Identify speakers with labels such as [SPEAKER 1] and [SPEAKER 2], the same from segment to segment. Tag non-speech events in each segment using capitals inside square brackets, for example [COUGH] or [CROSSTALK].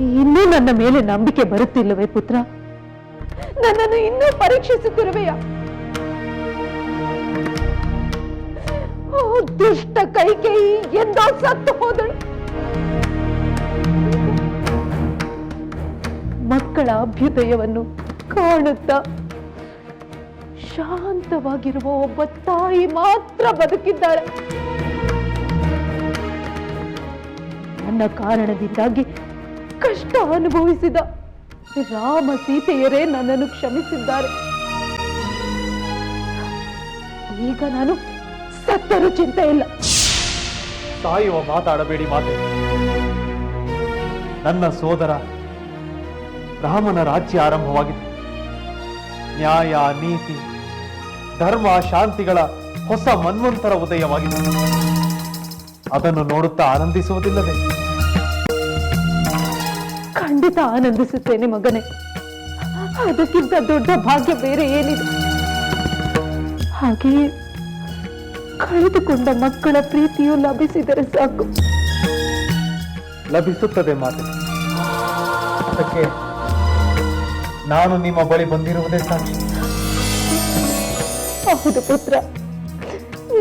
[SPEAKER 1] ಇನ್ನೂ ನನ್ನ ಮೇಲೆ ನಂಬಿಕೆ ಬರುತ್ತಿಲ್ಲವೇ ಪುತ್ರ? ನನ್ನನ್ನು ಇನ್ನೂ ಪರೀಕ್ಷಿಸುತ್ತಿರುವೆಯಾ? ದುಷ್ಟ ಕೈಕೇಯಿ, ಎಂದೋ ಸತ್ತು ಹೋದಳು. ಮಕ್ಕಳ ಅಭ್ಯುದಯವನ್ನು ಕಾಣುತ್ತ ಶಾಂತವಾಗಿರುವ ಒಬ್ಬ ತಾಯಿ ಮಾತ್ರ ಬದುಕಿದ್ದಾಳೆ. ನನ್ನ ಕಾರಣದಿಂದಾಗಿ ಕಷ್ಟ ಅನುಭವಿಸಿದ. ರಾಮ ಸೀತೆಯರೇ ನನ್ನನ್ನು ಕ್ಷಮಿಸಿದ್ದಾರೆ. ಈಗ ನಾನು ಸತ್ತರೂ ಚಿಂತೆ ಇಲ್ಲ.
[SPEAKER 2] ಸಾಯುವ ಮಾತಾಡಬೇಡಿ ಮಾತೆ. ನನ್ನ ಸೋದರ ರಾಮನ ರಾಜ್ಯ ಆರಂಭವಾಗಿದೆ. ನ್ಯಾಯ, ನೀತಿ, ಧರ್ಮ, ಶಾಂತಿಗಳ ಹೊಸ ಮನ್ವಂತರ ಉದಯವಾಗಿದೆ. ಅದನ್ನು ನೋಡುತ್ತಾ ಆನಂದಿಸುವುದಿಲ್ಲವೇ?
[SPEAKER 1] ಖಂಡಿತ ಆನಂದಿಸುತ್ತೇನೆ ಮಗನೇ. ಅದಕ್ಕಿಂತ ದೊಡ್ಡ ಭಾಗ್ಯ ಬೇರೆ ಏನಿದೆ? ಹಾಗೆಯೇ ಕಳೆದುಕೊಂಡ ಮಕ್ಕಳ ಪ್ರೀತಿಯು ಲಭಿಸಿದರೆ ಸಾಕು.
[SPEAKER 2] ಲಭಿಸುತ್ತದೆ ಮಾತೆ. ಅದಕ್ಕೆ ನಾನು ನಿಮ್ಮ ಬಳಿ ಬಂದಿರುವುದೇ ಸಾಕ್ಷಿ.
[SPEAKER 1] ಹೌದು ಪುತ್ರ.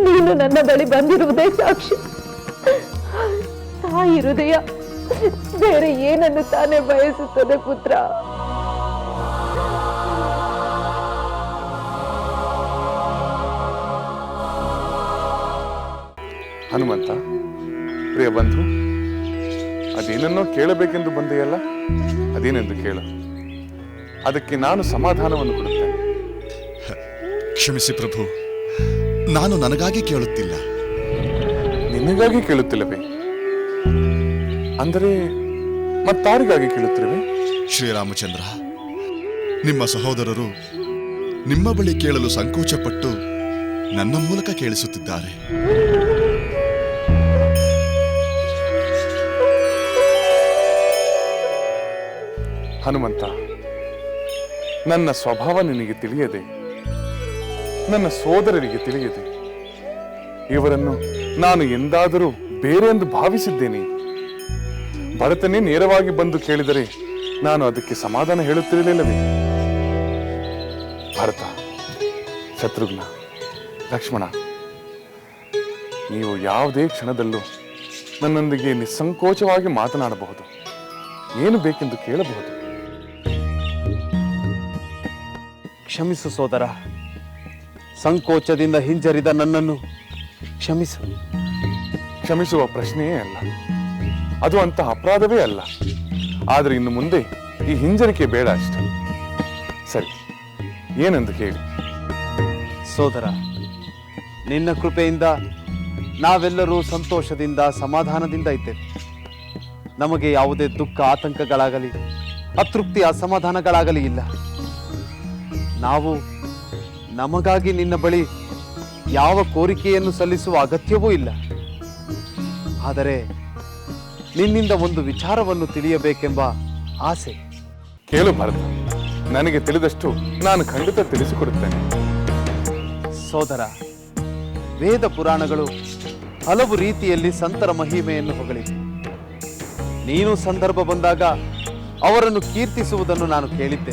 [SPEAKER 1] ನೀನು ನನ್ನ ಬಳಿ ಬಂದಿರುವುದೇ ಸಾಕ್ಷಿ. ತಾಯಿ ಹೃದಯ ಬೇರೆ ಏನನ್ನು ತಾನೇ ಬಯಸುತ್ತದೆ ಪುತ್ರ?
[SPEAKER 3] ಹನುಮಂತ ಪ್ರಿಯ ಬಂಧು ಅದೇನನ್ನೋ ಕೇಳಬೇಕೆಂದು ಬಂದೆಯಲ್ಲ? ಅದೇನೆಂದು ಕೇಳು. ಅದಕ್ಕೆ ನಾನು ಸಮಾಧಾನವನ್ನು ಕೊಡುತ್ತೇನೆ.
[SPEAKER 4] ಕ್ಷಮಿಸಿ ಪ್ರಭು ನಾನು ನನಗಾಗಿ ಕೇಳುತ್ತಿಲ್ಲ.
[SPEAKER 3] ನಿನಗಾಗಿ ಕೇಳುತ್ತಿಲ್ಲವೇ? ಅಂದರೆ ಮತ್ತಾರಿಗಾಗಿ ಕೇಳುತ್ತಿರುವೆ?
[SPEAKER 4] ಶ್ರೀರಾಮಚಂದ್ರ ನಿಮ್ಮ ಸಹೋದರರು ನಿಮ್ಮ ಬಳಿ ಕೇಳಲು ಸಂಕೋಚಪಟ್ಟು ನನ್ನ ಮೂಲಕ ಕೇಳಿಸುತ್ತಿದ್ದಾರೆ.
[SPEAKER 3] ಹನುಮಂತ ನನ್ನ ಸ್ವಭಾವ ನಿನಗೆ ತಿಳಿಯದೆ ನನ್ನ ಸೋದರರಿಗೆ ತಿಳಿಯದೆ ಇವರನ್ನು ನಾನು ಎಂದಾದರೂ ಬೇರೆ ಎಂದು ಭಾವಿಸಿದ್ದೇನೆ. ಭರತನೇ ನೇರವಾಗಿ ಬಂದು ಕೇಳಿದರೆ ನಾನು ಅದಕ್ಕೆ ಸಮಾಧಾನ ಹೇಳುತ್ತಿರಲಿಲ್ಲವೇ? ಭರತ ಶತ್ರುಘ್ನ ಲಕ್ಷ್ಮಣ ನೀವು ಯಾವುದೇ ಕ್ಷಣದಲ್ಲೂ ನನ್ನೊಂದಿಗೆ ನಿಸ್ಸಂಕೋಚವಾಗಿ ಮಾತನಾಡಬಹುದು. ಏನು ಬೇಕೆಂದು ಕೇಳಬಹುದು?
[SPEAKER 5] ಕ್ಷಮಿಸು ಸೋದರ. ಸಂಕೋಚದಿಂದ ಹಿಂಜರಿದ ನನ್ನನ್ನು ಕ್ಷಮಿಸು.
[SPEAKER 3] ಕ್ಷಮಿಸುವ ಪ್ರಶ್ನೆಯೇ ಅಲ್ಲ. ಅದು ಅಂತ ಅಪರಾಧವೇ ಅಲ್ಲ. ಆದರೆ ಇನ್ನು ಮುಂದೆ ಈ ಹಿಂಜರಿಕೆ ಬೇಡ ಅಷ್ಟೆ. ಸರಿ, ಏನೆಂದು ಹೇಳಿ.
[SPEAKER 5] ಸೋದರ, ನಿನ್ನ ಕೃಪೆಯಿಂದ ನಾವೆಲ್ಲರೂ ಸಂತೋಷದಿಂದ, ಸಮಾಧಾನದಿಂದ ಇದ್ದೇವೆ. ನಮಗೆ ಯಾವುದೇ ದುಃಖ ಆತಂಕಗಳಾಗಲಿ, ಅತೃಪ್ತಿ ಅಸಮಾಧಾನಗಳಾಗಲಿ ಇಲ್ಲ. ನಾವು ನಮಗಾಗಿ ನಿನ್ನ ಬಳಿ ಯಾವ ಕೋರಿಕೆಯನ್ನು ಸಲ್ಲಿಸುವ ಅಗತ್ಯವೂ ಇಲ್ಲ. ಆದರೆ ನಿನ್ನಿಂದ ಒಂದು ವಿಚಾರವನ್ನು ತಿಳಿಯಬೇಕೆಂಬ ಆಸೆ.
[SPEAKER 3] ಕೇಳು ಭರತ ನನಗೆ ತಿಳಿದಷ್ಟು ನಾನು ಖಂಡಿತ ತಿಳಿಸಿಕೊಡುತ್ತೇನೆ.
[SPEAKER 5] ಸೋದರ ವೇದ ಪುರಾಣಗಳು ಹಲವು ರೀತಿಯಲ್ಲಿ ಸಂತರ ಮಹಿಮೆಯನ್ನು ಹೊಗಳಿವೆ ನೀನು ಸಂದರ್ಭ ಬಂದಾಗ ಅವರನ್ನು ಕೀರ್ತಿಸುವುದನ್ನು ನಾನು ಕೇಳಿದ್ದೆ.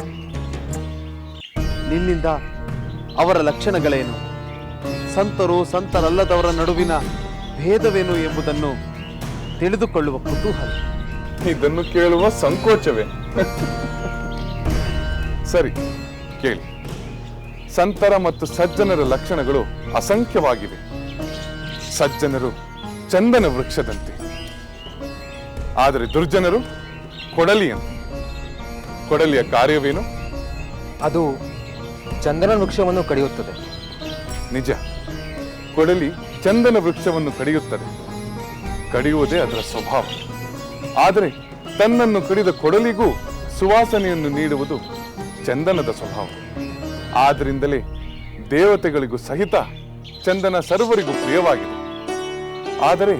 [SPEAKER 5] ನಿನ್ನಿಂದ ಅವರ ಲಕ್ಷಣಗಳೇನು? ಸಂತರು ಸಂತರಲ್ಲದವರ ನಡುವಿನ ಭೇದವೇನು ಎಂಬುದನ್ನು ತಿಳಿದುಕೊಳ್ಳುವ ಕುತೂಹಲ.
[SPEAKER 3] ಇದನ್ನು ಕೇಳುವ ಸಂಕೋಚವೇ? ಸರಿ ಕೇಳಿ. ಸಂತರ ಮತ್ತು ಸಜ್ಜನರ ಲಕ್ಷಣಗಳು ಅಸಂಖ್ಯವಾಗಿವೆ. ಸಜ್ಜನರು ಚಂದನ ವೃಕ್ಷದಂತೆ. ಆದರೆ ದುರ್ಜನರು ಕೊಡಲಿಯಂತೆ. ಕೊಡಲಿಯ ಕಾರ್ಯವೇನು?
[SPEAKER 6] ಅದು ಚಂದನ ವೃಕ್ಷವನ್ನು ಕಡಿಯುತ್ತದೆ.
[SPEAKER 3] ನಿಜ. ಕೊಡಲಿ ಚಂದನ ವೃಕ್ಷವನ್ನು ಕಡಿಯುತ್ತದೆ. ಕಡಿಯುವುದೇ ಅದರ ಸ್ವಭಾವ. ಆದರೆ ತನ್ನನ್ನು ಕಡಿದ ಕೊಡಲಿಗೂ ಸುವಾಸನೆಯನ್ನು ನೀಡುವುದು ಚಂದನದ ಸ್ವಭಾವ. ಆದ್ದರಿಂದಲೇ ದೇವತೆಗಳಿಗೂ ಸಹಿತ ಚಂದನ ಸರ್ವರಿಗೂ ಪ್ರಿಯವಾಗಿದೆ. ಆದರೆ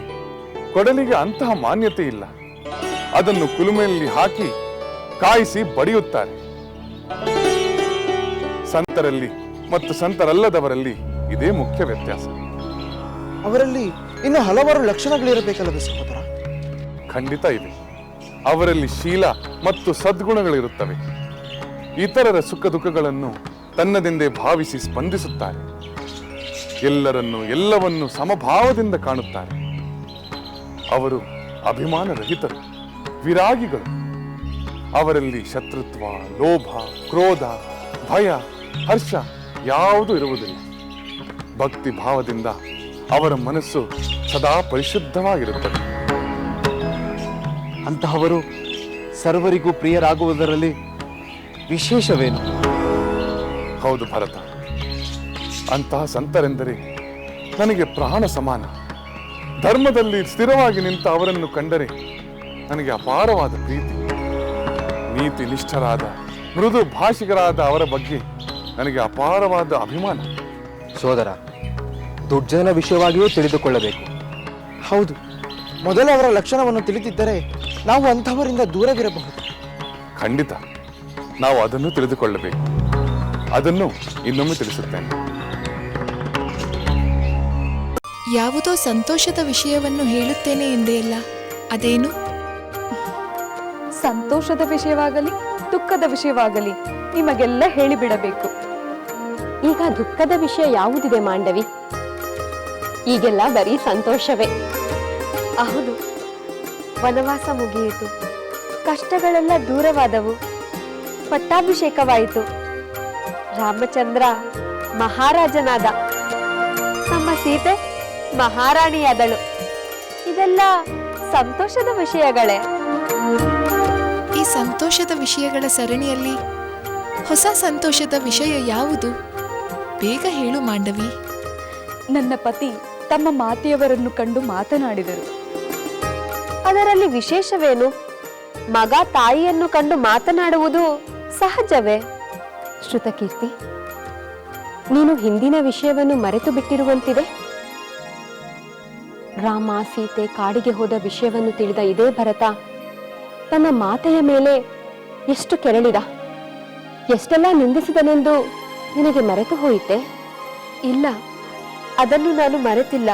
[SPEAKER 3] ಕೊಡಲಿಗೆ ಅಂತಹ ಮಾನ್ಯತೆ ಇಲ್ಲ. ಅದನ್ನು ಕುಲುಮೆಯಲ್ಲಿ ಹಾಕಿ ಕಾಯಿಸಿ ಬಡಿಯುತ್ತಾರೆ. ಸಂತರಲ್ಲಿ ಮತ್ತು ಸಂತರಲ್ಲದವರಲ್ಲಿ ಇದೇ ಮುಖ್ಯ ವ್ಯತ್ಯಾಸ.
[SPEAKER 6] ಅವರಲ್ಲಿ ಇನ್ನು ಹಲವಾರು ಲಕ್ಷಣಗಳಿರಬೇಕಲ್ಲವೇ ಸಹೋದರ?
[SPEAKER 3] ಖಂಡಿತ ಇದೆ. ಅವರಲ್ಲಿ ಶೀಲ ಮತ್ತು ಸದ್ಗುಣಗಳಿರುತ್ತವೆ. ಇತರರ ಸುಖ ದುಃಖಗಳನ್ನು ತನ್ನದೆಂದೇ ಭಾವಿಸಿ ಸ್ಪಂದಿಸುತ್ತಾರೆ. ಎಲ್ಲರನ್ನು ಎಲ್ಲವನ್ನು ಸಮಭಾವದಿಂದ ಕಾಣುತ್ತಾರೆ. ಅವರು ಅಭಿಮಾನ ರಹಿತರು ವಿರಾಗಿಗಳು. ಅವರಲ್ಲಿ ಶತ್ರುತ್ವ, ಲೋಭ, ಕ್ರೋಧ, ಭಯ, ಹರ್ಷ ಯಾವುದೂ ಇರುವುದಿಲ್ಲ. ಭಕ್ತಿ ಭಾವದಿಂದ ಅವರ ಮನಸ್ಸು ಸದಾ ಪರಿಶುದ್ಧವಾಗಿರುತ್ತದೆ.
[SPEAKER 5] ಅಂತಹವರು ಸರ್ವರಿಗೂ ಪ್ರಿಯರಾಗುವುದರಲ್ಲಿ ವಿಶೇಷವೇನು?
[SPEAKER 3] ಹೌದು ಭರತ. ಅಂತಹ ಸಂತರೆಂದರೆ ನನಗೆ ಪ್ರಾಣ ಸಮಾನ. ಧರ್ಮದಲ್ಲಿ ಸ್ಥಿರವಾಗಿ ನಿಂತ ಅವರನ್ನು ಕಂಡರೆ ನನಗೆ ಅಪಾರವಾದ ಪ್ರೀತಿ. ನೀತಿ ನಿಷ್ಠರಾದ ಮೃದು ಭಾಷಿಕರಾದ ಅವರ ಬಗ್ಗೆ ನನಗೆ ಅಪಾರವಾದ ಅಭಿಮಾನ.
[SPEAKER 7] ಸೋದರ ದುರ್ಜನ ವಿಷಯವಾಗಿಯೂ ತಿಳಿದುಕೊಳ್ಳಬೇಕು.
[SPEAKER 6] ಹೌದು ಮೊದಲು ಅವರ ಲಕ್ಷಣವನ್ನು ತಿಳಿದಿದ್ದರೆ ನಾವು ಅಂಥವರಿಂದ ದೂರವಿರಬಹುದು.
[SPEAKER 3] ಖಂಡಿತ ನಾವು ಅದನ್ನು ತಿಳಿದುಕೊಳ್ಳಬೇಕು. ಅದನ್ನು ಇನ್ನೊಮ್ಮೆ ತಿಳಿಸುತ್ತೇನೆ.
[SPEAKER 8] ಯಾವುದೋ ಸಂತೋಷದ ವಿಷಯವನ್ನು ಹೇಳುತ್ತೇನೆ ಎಂದೇ ಎಂದೆಯಲ್ಲ ಅದೇನು?
[SPEAKER 9] ಸಂತೋಷದ ವಿಷಯವಾಗಲಿ ದುಃಖದ ವಿಷಯವಾಗಲಿ ನಿಮಗೆಲ್ಲ ಹೇಳಿಬಿಡಬೇಕು.
[SPEAKER 10] ಈಗ ದುಃಖದ ವಿಷಯ ಯಾವುದಿದೆ ಮಾಂಡವಿ? ಈಗೆಲ್ಲ ಬರೀ ಸಂತೋಷವೇ. ಹೌದು. ವನವಾಸ ಮುಗಿಯಿತು. ಕಷ್ಟಗಳೆಲ್ಲ ದೂರವಾದವು. ಪಟ್ಟಾಭಿಷೇಕವಾಯಿತು. ರಾಮಚಂದ್ರ ಮಹಾರಾಜನಾದ. ನಮ್ಮ ಸೀತೆ ಮಹಾರಾಣಿಯಾದಳು. ಇದೆಲ್ಲ ಸಂತೋಷದ ವಿಷಯಗಳೇ.
[SPEAKER 8] ಈ ಸಂತೋಷದ ವಿಷಯಗಳ ಸರಣಿಯಲ್ಲಿ ಹೊಸ ಸಂತೋಷದ ವಿಷಯ ಯಾವುದು? ಬೇಗ ಹೇಳು ಮಾಂಡವಿ.
[SPEAKER 9] ನನ್ನ ಪತಿ ತಮ್ಮ ಮಾತೆಯವರನ್ನು ಕಂಡು ಮಾತನಾಡಿದರು.
[SPEAKER 10] ಅದರಲ್ಲಿ ವಿಶೇಷವೇನು? ಮಗ ತಾಯಿಯನ್ನು ಕಂಡು ಮಾತನಾಡುವುದು ಸಹಜವೇ? ಶ್ರುತಕೀರ್ತಿ ನೀನು ಹಿಂದಿನ ವಿಷಯವನ್ನು ಮರೆತು ಬಿಟ್ಟಿರುವಂತಿದೆ? ರಾಮ ಸೀತೆ ಕಾಡಿಗೆ ಹೋದ ವಿಷಯವನ್ನು ತಿಳಿದ ಇದೇ ಭರತ ತನ್ನ ಮಾತೆಯ ಮೇಲೆ ಎಷ್ಟು ಕೆರಳಿದ? ಎಷ್ಟೆಲ್ಲ ನಿಂದಿಸಿದನೆಂದು ನಿನಗೆ ಮರೆತು ಹೋಯಿತೆ? ಇಲ್ಲ ಅದನ್ನು ನಾನು ಮರೆತಿಲ್ಲ.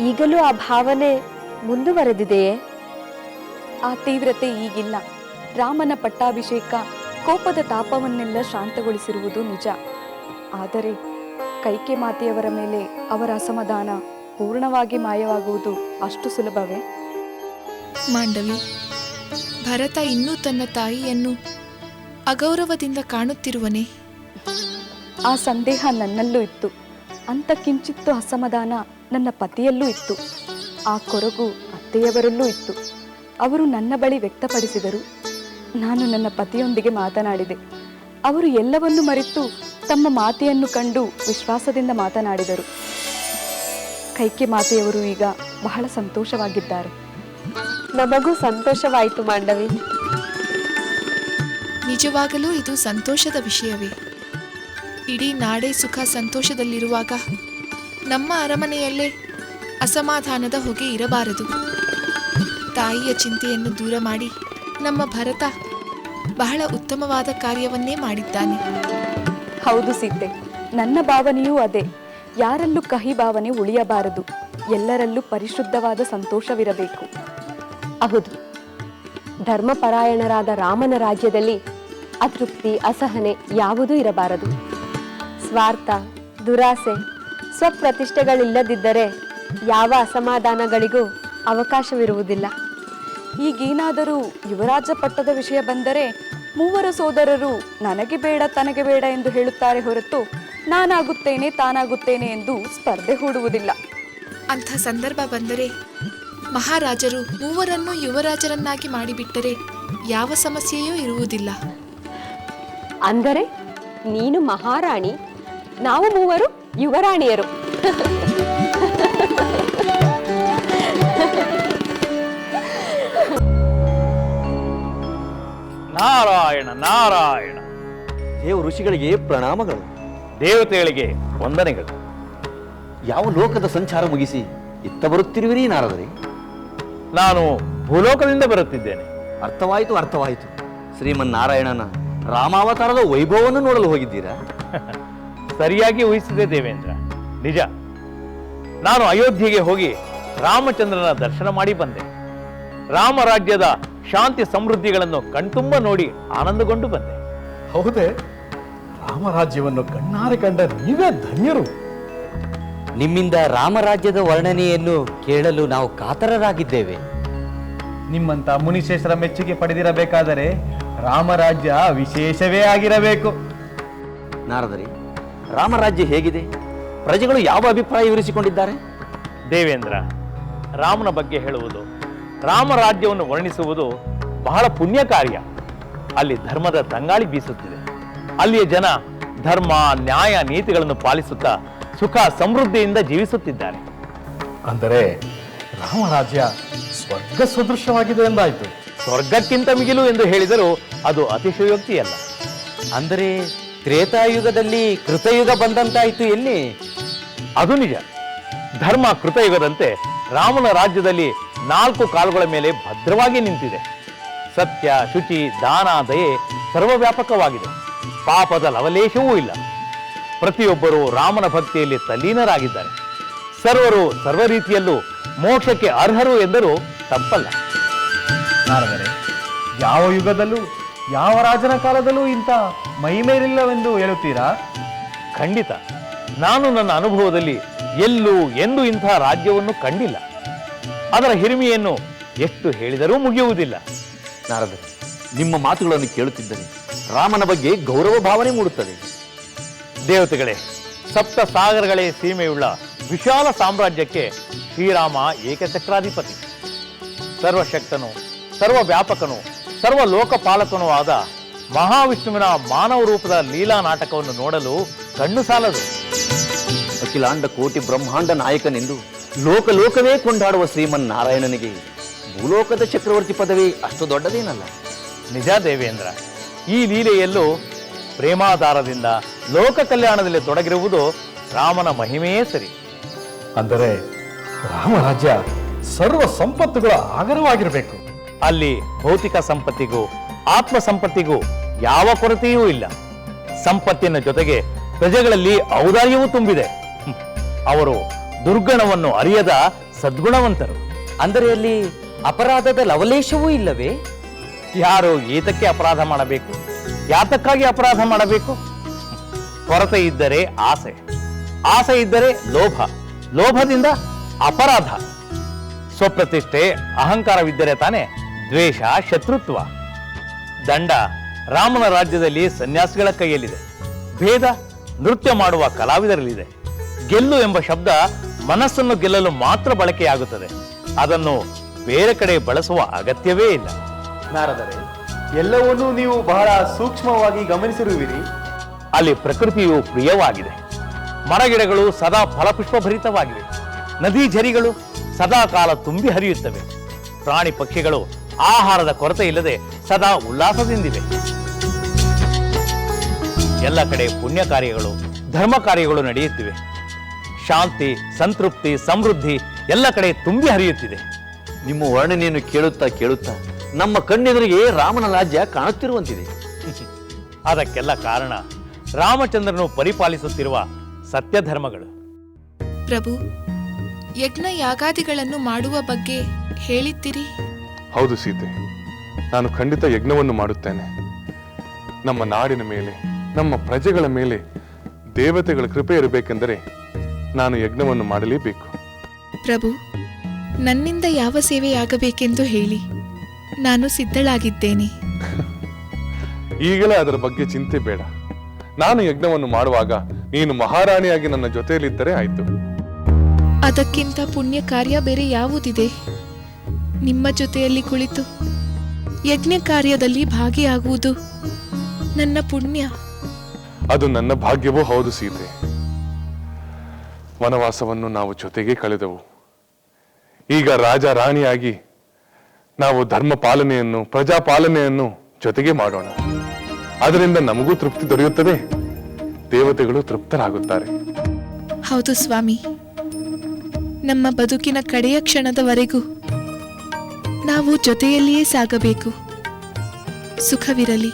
[SPEAKER 10] ಈಗಲೂ ಆ ಭಾವನೆ ಮುಂದುವರೆದಿದೆಯೇ?
[SPEAKER 9] ಆ ತೀವ್ರತೆ ಈಗಿಲ್ಲ. ರಾಮನ ಪಟ್ಟಾಭಿಷೇಕ ಕೋಪದ ತಾಪವನ್ನೆಲ್ಲ ಶಾಂತಗೊಳಿಸಿರುವುದು ನಿಜ. ಆದರೆ ಕೈಕೆ ಮಾತೆಯವರ ಮೇಲೆ ಅವರ ಅಸಮಾಧಾನ ಪೂರ್ಣವಾಗಿ ಮಾಯವಾಗುವುದು ಅಷ್ಟು ಸುಲಭವೇ?
[SPEAKER 8] ಮಾಂಡವಿ ಭರತ ಇನ್ನೂ ತನ್ನ ತಾಯಿಯನ್ನು ಅಗೌರವದಿಂದ ಕಾಣುತ್ತಿರುವನೇ?
[SPEAKER 9] ಆ ಸಂದೇಹ ನನ್ನಲ್ಲೂ ಇತ್ತು. ಅಂತ ಕಿಂಚಿತ್ತು ಅಸಮಾಧಾನ ನನ್ನ ಪತಿಯಲ್ಲೂ ಇತ್ತು. ಆ ಕೊರಗು ಅತ್ತೆಯವರಲ್ಲೂ ಇತ್ತು. ಅವರು ನನ್ನ ಬಳಿ ವ್ಯಕ್ತಪಡಿಸಿದರು. ನಾನು ನನ್ನ ಪತಿಯೊಂದಿಗೆ ಮಾತನಾಡಿದೆ. ಅವರು ಎಲ್ಲವನ್ನೂ ಮರೆತು ತಮ್ಮ ಮಾತೆಯನ್ನು ಕಂಡು ವಿಶ್ವಾಸದಿಂದ ಮಾತನಾಡಿದರು. ಕೈಕೆ ಮಾತೆಯವರು ಈಗ ಬಹಳ ಸಂತೋಷವಾಗಿದ್ದಾರೆ.
[SPEAKER 10] ನಮಗೂ ಸಂತೋಷವಾಯಿತು ಮಾಂಡವಿ.
[SPEAKER 8] ನಿಜವಾಗಲೂ ಇದು ಸಂತೋಷದ ವಿಷಯವೇ? ಇಡೀ ನಾಡೇ ಸುಖ ಸಂತೋಷದಲ್ಲಿರುವಾಗ ನಮ್ಮ ಅರಮನೆಯಲ್ಲೇ ಅಸಮಾಧಾನದ ಹೊಗೆ ಇರಬಾರದು. ತಾಯಿಯ ಚಿಂತೆಯನ್ನು ದೂರ ಮಾಡಿ ನಮ್ಮ ಭರತ ಬಹಳ ಉತ್ತಮವಾದ ಕಾರ್ಯವನ್ನೇ ಮಾಡಿದ್ದಾನೆ.
[SPEAKER 9] ಹೌದು ಸೀತೆ, ನನ್ನ ಭಾವನೆಯೂ ಅದೇ. ಯಾರಲ್ಲೂ ಕಹಿ ಭಾವನೆ ಉಳಿಯಬಾರದು. ಎಲ್ಲರಲ್ಲೂ ಪರಿಶುದ್ಧವಾದ ಸಂತೋಷವಿರಬೇಕು.
[SPEAKER 10] ಹೌದು. ಧರ್ಮಪರಾಯಣರಾದ ರಾಮನ ರಾಜ್ಯದಲ್ಲಿ ಅತೃಪ್ತಿ, ಅಸಹನೆ ಯಾವುದೂ ಇರಬಾರದು. ಸ್ವಾರ್ಥ ದುರಾಸೆ ಸ್ವಪ್ರತಿಷ್ಠೆಗಳಿಲ್ಲದಿದ್ದರೆ ಯಾವ ಅಸಮಾಧಾನಗಳಿಗೂ ಅವಕಾಶವಿರುವುದಿಲ್ಲ.
[SPEAKER 9] ಈಗೇನಾದರೂ ಯುವರಾಜ ಪಟ್ಟದ ವಿಷಯ ಬಂದರೆ ಮೂವರು ಸೋದರರು ನನಗೆ ಬೇಡ ತನಗೆ ಬೇಡ ಎಂದು ಹೇಳುತ್ತಾರೆ ಹೊರತು ನಾನಾಗುತ್ತೇನೆ ತಾನಾಗುತ್ತೇನೆ ಎಂದು ಸ್ಪರ್ಧೆ ಹೂಡುವುದಿಲ್ಲ.
[SPEAKER 8] ಅಂಥ ಸಂದರ್ಭ ಬಂದರೆ ಮಹಾರಾಜರು ಮೂವರನ್ನು ಯುವರಾಜರನ್ನಾಗಿ ಮಾಡಿಬಿಟ್ಟರೆ ಯಾವ ಸಮಸ್ಯೆಯೂ ಇರುವುದಿಲ್ಲ.
[SPEAKER 10] ಅಂದರೆ ನೀನು ಮಹಾರಾಣಿ ನಾವು ಮೂವರು ಯುವರಾಣಿಯರು.
[SPEAKER 11] ನಾರಾಯಣ ನಾರಾಯಣ.
[SPEAKER 12] ದೇವ ಋಷಿಗಳಿಗೆ ಪ್ರಣಾಮಗಳು.
[SPEAKER 11] ದೇವತೆಗಳಿಗೆ ವಂದನೆಗಳು.
[SPEAKER 12] ಯಾವ ಲೋಕದ ಸಂಚಾರ ಮುಗಿಸಿ ಇತ್ತ ಬರುತ್ತಿರುವಿರಿ ನಾರದರಿ?
[SPEAKER 11] ನಾನು ಭೂಲೋಕದಿಂದ ಬರುತ್ತಿದ್ದೇನೆ.
[SPEAKER 12] ಅರ್ಥವಾಯಿತು ಅರ್ಥವಾಯಿತು. ಶ್ರೀಮನ್ ನಾರಾಯಣನ ರಾಮಾವತಾರದ ವೈಭವವನ್ನು ನೋಡಲು ಹೋಗಿದ್ದೀರಾ? [LAUGHS]
[SPEAKER 11] ಸರಿಯಾಗಿ ಊಹಿಸಿದೆ ದೇವೇಂದ್ರ. ನಿಜ. ನಾನು ಅಯೋಧ್ಯೆಗೆ ಹೋಗಿ ರಾಮಚಂದ್ರನ ದರ್ಶನ ಮಾಡಿ ಬಂದೆ. ರಾಮರಾಜ್ಯದ ಶಾಂತಿ ಸಮೃದ್ಧಿಗಳನ್ನು ಕಣ್ತುಂಬ ನೋಡಿ ಆನಂದಗೊಂಡು ಬಂದೆ.
[SPEAKER 13] ಹೌದೇ? ರಾಮರಾಜ್ಯವನ್ನು ಕಣ್ಣಾರೆ ಕಂಡ ನೀವೇ ಧನ್ಯರು.
[SPEAKER 12] ನಿಮ್ಮಿಂದ ರಾಮರಾಜ್ಯದ ವರ್ಣನೆಯನ್ನು ಕೇಳಲು ನಾವು ಕಾತರರಾಗಿದ್ದೇವೆ.
[SPEAKER 13] ನಿಮ್ಮಂತ ಮುನಿಶೇಷರ ಮೆಚ್ಚುಗೆ ಪಡೆದಿರಬೇಕಾದರೆ ರಾಮರಾಜ್ಯ ವಿಶೇಷವೇ ಆಗಿರಬೇಕು.
[SPEAKER 12] ನಾರದರಿ ರಾಮರಾಜ್ಯ ಹೇಗಿದೆ? ಪ್ರಜೆಗಳು ಯಾವ ಅಭಿಪ್ರಾಯ ವಿವರಿಸಿಕೊಂಡಿದ್ದಾರೆ
[SPEAKER 11] ದೇವೇಂದ್ರ ರಾಮನ ಬಗ್ಗೆ ಹೇಳುವುದು ರಾಮರಾಜ್ಯವನ್ನು ವರ್ಣಿಸುವುದು ಬಹಳ ಪುಣ್ಯ ಕಾರ್ಯ. ಅಲ್ಲಿ ಧರ್ಮದ ತಂಗಾಳಿ ಬೀಸುತ್ತಿದೆ. ಅಲ್ಲಿಯ ಜನ ಧರ್ಮ ನ್ಯಾಯ ನೀತಿಗಳನ್ನು ಪಾಲಿಸುತ್ತಾ ಸುಖ ಸಮೃದ್ಧಿಯಿಂದ ಜೀವಿಸುತ್ತಿದ್ದಾರೆ.
[SPEAKER 13] ಅಂದರೆ ರಾಮರಾಜ್ಯ ಸ್ವರ್ಗ ಸದೃಶವಾಗಿದೆ ಎಂದಾಯಿತು.
[SPEAKER 11] ಸ್ವರ್ಗಕ್ಕಿಂತ ಮಿಗಿಲು ಎಂದು ಹೇಳಿದರೂ ಅದು ಅತಿಶಯೋಕ್ತಿಯಲ್ಲ.
[SPEAKER 12] ಅಂದರೆ ತ್ರೇತಾಯುಗದಲ್ಲಿ ಕೃತಯುಗ ಬಂದಂತಾಯಿತು ಎಲ್ಲಿ
[SPEAKER 11] ಅದು ನಿಜ. ಧರ್ಮ ಕೃತಯುಗದಂತೆ ರಾಮನ ರಾಜ್ಯದಲ್ಲಿ ನಾಲ್ಕು ಕಾಲುಗಳ ಮೇಲೆ ಭದ್ರವಾಗಿ ನಿಂತಿದೆ. ಸತ್ಯ ಶುಚಿ ದಾನ ದಯೆ ಸರ್ವವ್ಯಾಪಕವಾಗಿದೆ. ಪಾಪದ ಲವಲೇಶವೂ ಇಲ್ಲ. ಪ್ರತಿಯೊಬ್ಬರೂ ರಾಮನ ಭಕ್ತಿಯಲ್ಲಿ ತಲ್ಲೀನರಾಗಿದ್ದಾರೆ. ಸರ್ವರು ಸರ್ವ ರೀತಿಯಲ್ಲೂ ಮೋಕ್ಷಕ್ಕೆ ಅರ್ಹರು ಎಂದರೂ ತಪ್ಪಲ್ಲ.
[SPEAKER 13] ನಾರದರೆ ಯಾವ ಯುಗದಲ್ಲೂ ಯಾವ ರಾಜನ ಕಾಲದಲ್ಲೂ ಇಂಥ ಮಹಿಮೇರಿಲ್ಲವೆಂದು ಹೇಳುತ್ತೀರಾ?
[SPEAKER 11] ಖಂಡಿತ. ನಾನು ನನ್ನ ಅನುಭವದಲ್ಲಿ ಎಲ್ಲೂ ಎಂದೂ ಇಂತಹ ರಾಜ್ಯವನ್ನು ಕಂಡಿಲ್ಲ. ಅದರ ಹಿರಿಮೆಯನ್ನು ಎಷ್ಟು ಹೇಳಿದರೂ ಮುಗಿಯುವುದಿಲ್ಲ.
[SPEAKER 12] ನಾರದ, ನಿಮ್ಮ ಮಾತುಗಳನ್ನು ಕೇಳುತ್ತಿದ್ದರೆ ರಾಮನ ಬಗ್ಗೆ ಗೌರವ ಭಾವನೆ ಮೂಡುತ್ತದೆ.
[SPEAKER 11] ದೇವತೆಗಳೇ, ಸಪ್ತ ಸಾಗರಗಳೇ ಸೀಮೆಯುಳ್ಳ ವಿಶಾಲ ಸಾಮ್ರಾಜ್ಯಕ್ಕೆ ಶ್ರೀರಾಮ ಏಕಚಕ್ರಾಧಿಪತಿ. ಸರ್ವಶಕ್ತನು, ಸರ್ವವ್ಯಾಪಕನು ಸರ್ವ ಲೋಕಪಾಲಕನೂ ಆದ ಮಹಾವಿಷ್ಣುವಿನ ಮಾನವ ರೂಪದ ಲೀಲಾ ನಾಟಕವನ್ನು ನೋಡಲು ಕಣ್ಣು ಸಾಲದು.
[SPEAKER 12] ಅಖಿಲಾಂಡ ಕೋಟಿ ಬ್ರಹ್ಮಾಂಡ ನಾಯಕನೆಂದು ಲೋಕ ಲೋಕವೇ ಕೊಂಡಾಡುವ ಶ್ರೀಮನ್ನಾರಾಯಣನಿಗೆ ಭೂಲೋಕದ ಚಕ್ರವರ್ತಿ ಪದವಿ ಅಷ್ಟು ದೊಡ್ಡದೇನಲ್ಲ.
[SPEAKER 11] ನಿಜ ದೇವೇಂದ್ರ ಈ ಲೀಲೆಯಲ್ಲೂ ಪ್ರೇಮಾಧಾರದಿಂದ ಲೋಕ ಕಲ್ಯಾಣದಲ್ಲಿ ತೊಡಗಿರುವುದು ರಾಮನ ಮಹಿಮೆಯೇ ಸರಿ.
[SPEAKER 13] ಅಂದರೆ ರಾಮರಾಜ್ಯ ಸರ್ವ ಸಂಪತ್ತುಗಳ ಆಗರವಾಗಿರಬೇಕು.
[SPEAKER 11] ಅಲ್ಲಿ ಭೌತಿಕ ಸಂಪತ್ತಿಗೂ ಆತ್ಮ ಸಂಪತ್ತಿಗೂ ಯಾವ ಕೊರತೆಯೂ ಇಲ್ಲ. ಸಂಪತ್ತಿನ ಜೊತೆಗೆ ಪ್ರಜೆಗಳಲ್ಲಿ ಔದಾರ್ಯವೂ ತುಂಬಿದೆ. ಅವರು ದುರ್ಗಣವನ್ನು ಅರಿಯದ ಸದ್ಗುಣವಂತರು.
[SPEAKER 12] ಅಂದರೆ ಅಲ್ಲಿ ಅಪರಾಧದ ಲವಲೇಶವೂ ಇಲ್ಲವೇ?
[SPEAKER 11] ಯಾರು ಏತಕ್ಕೆ ಅಪರಾಧ ಮಾಡಬೇಕು? ಯಾತಕ್ಕಾಗಿ ಅಪರಾಧ ಮಾಡಬೇಕು? ಕೊರತೆ ಇದ್ದರೆ ಆಸೆ. ಆಸೆ ಇದ್ದರೆ ಲೋಭ. ಲೋಭದಿಂದ ಅಪರಾಧ. ಸ್ವಪ್ರತಿಷ್ಠೆ, ಅಹಂಕಾರವಿದ್ದರೆ ತಾನೇ ದ್ವೇಷ, ಶತ್ರುತ್ವ. ದಂಡ ರಾಮನ ರಾಜ್ಯದಲ್ಲಿ ಸನ್ಯಾಸಿಗಳ ಕೈಯಲ್ಲಿದೆ. ಭೇದ ನೃತ್ಯ ಮಾಡುವ ಕಲಾವಿದರಲ್ಲಿದೆ. ಗೆಲ್ಲು ಎಂಬ ಶಬ್ದ ಮನಸ್ಸನ್ನು ಗೆಲ್ಲಲು ಮಾತ್ರ ಬಳಕೆಯಾಗುತ್ತದೆ. ಅದನ್ನು ಬೇರೆ ಕಡೆ ಬಳಸುವ ಅಗತ್ಯವೇ ಇಲ್ಲ.
[SPEAKER 13] ನಾರದರೆ ಎಲ್ಲವನ್ನೂ ನೀವು ಬಹಳ ಸೂಕ್ಷ್ಮವಾಗಿ ಗಮನಿಸಿರುವಿರಿ.
[SPEAKER 11] ಅಲ್ಲಿ ಪ್ರಕೃತಿಯು ಪ್ರಿಯವಾಗಿದೆ. ಮರಗಿಡಗಳು ಸದಾ ಫಲಪುಷ್ಪಭರಿತವಾಗಿವೆ. ನದಿ ಝರಿಗಳು ಸದಾ ಕಾಲ ತುಂಬಿ ಹರಿಯುತ್ತವೆ. ಪ್ರಾಣಿ ಪಕ್ಷಿಗಳು ಆಹಾರದ ಕೊರತೆ ಇಲ್ಲದೆ ಸದಾ ಉಲ್ಲಾಸದಿಂದಿವೆ ಎಲ್ಲ ಕಡೆ ಪುಣ್ಯ ಕಾರ್ಯಗಳು ಧರ್ಮ ಕಾರ್ಯಗಳು ನಡೆಯುತ್ತಿವೆ. ಶಾಂತಿ ಸಂತೃಪ್ತಿ ಸಮೃದ್ಧಿ ಎಲ್ಲ ಕಡೆ ತುಂಬಿ ಹರಿಯುತ್ತಿದೆ.
[SPEAKER 12] ನಿಮ್ಮ ವರ್ಣನೆಯನ್ನು ಕೇಳುತ್ತಾ ಕೇಳುತ್ತಾ ನಮ್ಮ ಕಣ್ಣೆದುರಿಗೆ ರಾಮನ ರಾಜ್ಯ ಕಾಣುತ್ತಿರುವಂತಿದೆ.
[SPEAKER 11] ಅದಕ್ಕೆಲ್ಲ ಕಾರಣ ರಾಮಚಂದ್ರನು ಪರಿಪಾಲಿಸುತ್ತಿರುವ ಸತ್ಯ ಧರ್ಮಗಳು
[SPEAKER 8] ಪ್ರಭು ಯಜ್ಞ ಯಾಗಾದಿಗಳನ್ನು ಮಾಡುವ ಬಗ್ಗೆ ಹೇಳಿದ್ದೀರಿ?
[SPEAKER 3] ಹೌದು ಸೀತೆ ನಾನು ಖಂಡಿತ ಯಜ್ಞವನ್ನು ಮಾಡುತ್ತೇನೆ. ನಮ್ಮ ನಾಡಿನ ಮೇಲೆ ನಮ್ಮ ಪ್ರಜೆಗಳ ಮೇಲೆ ದೇವತೆಗಳ ಕೃಪೆ ಇರಬೇಕೆಂದರೆ ನಾನು ಯಜ್ಞವನ್ನು ಮಾಡಲೇಬೇಕು.
[SPEAKER 8] ಪ್ರಭು ನನ್ನಿಂದ ಯಾವ ಸೇವೆಯಾಗಬೇಕೆಂದು ಹೇಳಿ. ನಾನು ಸಿದ್ಧಳಾಗಿದ್ದೇನೆ. [LAUGHS]
[SPEAKER 3] ಈಗಲೇ ಅದರ ಬಗ್ಗೆ ಚಿಂತೆ ಬೇಡ. ನಾನು ಯಜ್ಞವನ್ನು ಮಾಡುವಾಗ ನೀನು ಮಹಾರಾಣಿಯಾಗಿ ನನ್ನ ಜೊತೆಯಲ್ಲಿದ್ದರೆ ಆಯ್ತು.
[SPEAKER 8] ಅದಕ್ಕಿಂತ ಪುಣ್ಯ ಕಾರ್ಯ ಬೇರೆ ಯಾವುದಿದೆ? ನಿಮ್ಮ ಜೊತೆಯಲ್ಲಿ ಕುಳಿತು ಯಜ್ಞ ಕಾರ್ಯದಲ್ಲಿ ಭಾಗಿಯಾಗುವುದು ನನ್ನ ಪುಣ್ಯ.
[SPEAKER 3] ಅದು ನನ್ನ ಭಾಗ್ಯವೂ ಹೌದು ಸೀತೆ. ವನವಾಸವನ್ನು ನಾವು ಜೊತೆಗೆ ಕಳೆದವು. ಈಗ ರಾಜ ರಾಣಿಯಾಗಿ ನಾವು ಧರ್ಮ ಪಾಲನೆಯನ್ನು ಪ್ರಜಾ ಪಾಲನೆಯನ್ನು ಜೊತೆಗೆ ಮಾಡೋಣ. ಅದರಿಂದ ನಮಗೂ ತೃಪ್ತಿ ದೊರೆಯುತ್ತದೆ. ದೇವತೆಗಳು ತೃಪ್ತರಾಗುತ್ತಾರೆ.
[SPEAKER 8] ಹೌದು ಸ್ವಾಮಿ. ನಮ್ಮ ಬದುಕಿನ ಕಡೆಯ ಕ್ಷಣದವರೆಗೂ ನಾವು ಜೊತೆಯಲ್ಲಿಯೇ ಸಾಗಬೇಕು. ಸುಖವಿರಲಿ,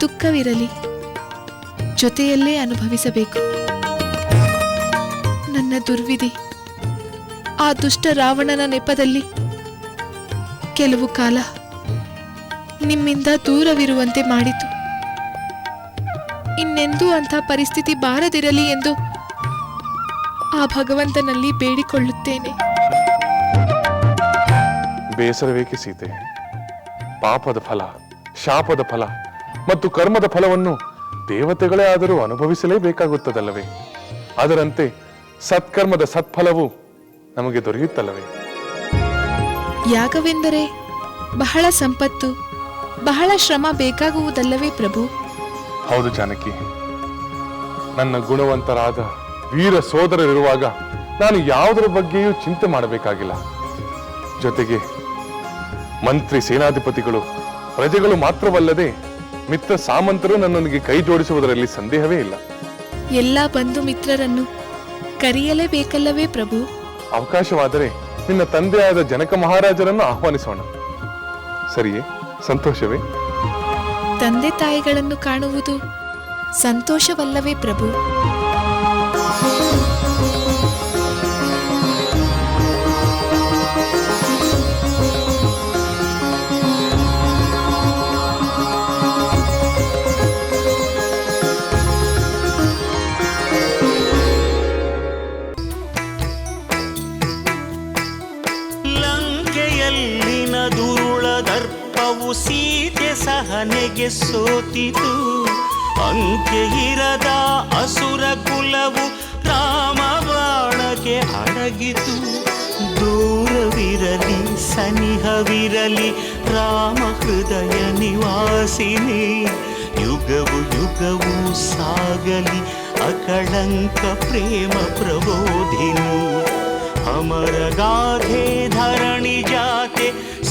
[SPEAKER 8] ದುಃಖವಿರಲಿ, ಜೊತೆಯಲ್ಲೇ ಅನುಭವಿಸಬೇಕು. ನನ್ನ ದುರ್ವಿಧಿ, ಆ ದುಷ್ಟ ರಾವಣನ ನೆಪದಲ್ಲಿ ಕೆಲವು ಕಾಲ ನಿಮ್ಮಿಂದ ದೂರವಿರುವಂತೆ ಮಾಡಿತು. ಇನ್ನೆಂದೂ ಅಂಥ ಪರಿಸ್ಥಿತಿ ಬಾರದಿರಲಿ ಎಂದು ಆ ಭಗವಂತನಲ್ಲಿ ಬೇಡಿಕೊಳ್ಳುತ್ತೇನೆ.
[SPEAKER 3] ಬೇಸರವೇಕೆ ಸೀತೆ? ಪಾಪದ ಫಲ ಶಾಪದ ಫಲ ಮತ್ತು ಕರ್ಮದ ಫಲವನ್ನು ದೇವತೆಗಳೇ ಆದರೂ ಅನುಭವಿಸಲೇಬೇಕಾಗುತ್ತದಲ್ಲವೇ? ಅದರಂತೆ ಸತ್ಕರ್ಮದ ಸತ್ಫಲವು ನಮಗೆ ದೊರೆಯುತ್ತಲ್ಲವೇ?
[SPEAKER 8] ಯಾಗವೆಂದರೆ ಬಹಳ ಸಂಪತ್ತು ಬಹಳ ಶ್ರಮ ಬೇಕಾಗುವುದಲ್ಲವೇ ಪ್ರಭು?
[SPEAKER 3] ಹೌದು ಜಾನಕಿ. ನನ್ನ ಗುಣವಂತರಾದ ವೀರ ಸೋದರರಿರುವಾಗ ನಾನು ಯಾವುದರ ಬಗ್ಗೆಯೂ ಚಿಂತೆ ಮಾಡಬೇಕಾಗಿಲ್ಲ. ಜೊತೆಗೆ ಮಂತ್ರಿ ಸೇನಾಧಿಪತಿಗಳು ಪ್ರಜೆಗಳು ಮಾತ್ರವಲ್ಲದೆ ಮಿತ್ರ ಸಾಮಂತರು ನನ್ನೊಂದಿಗೆ ಕೈ ಜೋಡಿಸುವುದರಲ್ಲಿ ಸಂದೇಹವೇ ಇಲ್ಲ.
[SPEAKER 8] ಎಲ್ಲ ಬಂಧು ಮಿತ್ರರನ್ನು ಕರೆಯಲೇಬೇಕಲ್ಲವೇ ಪ್ರಭು?
[SPEAKER 3] ಅವಕಾಶವಾದರೆ ನಿನ್ನ ತಂದೆಯಾದ ಜನಕ ಮಹಾರಾಜರನ್ನು ಆಹ್ವಾನಿಸೋಣ. ಸರಿಯೇ ಸಂತೋಷವೇ?
[SPEAKER 8] ತಂದೆ ತಾಯಿಗಳನ್ನು ಕಾಣುವುದು ಸಂತೋಷವಲ್ಲವೇ ಪ್ರಭು?
[SPEAKER 14] ಸಹನೆಗೆ ಸೋತಿತು. ಅಂಕೆ ಇರದ ಅಸುರ ಕುಲವು ರಾಮ ಬಾಣಕ್ಕೆ ಅಡಗಿತು. ದೂರವಿರಲಿ, ಸನಿಹವಿರಲಿ, ರಾಮ ಹೃದಯ ನಿವಾಸಿನಿ. ಯುಗವು ಯುಗವು ಸಾಗಲಿ, ಅಕಳಂಕ ಪ್ರೇಮ ಪ್ರಬೋಧಿನಿ. ಅಮರ ಗಾಧೆ ಧರಣಿ ಜಾತೆ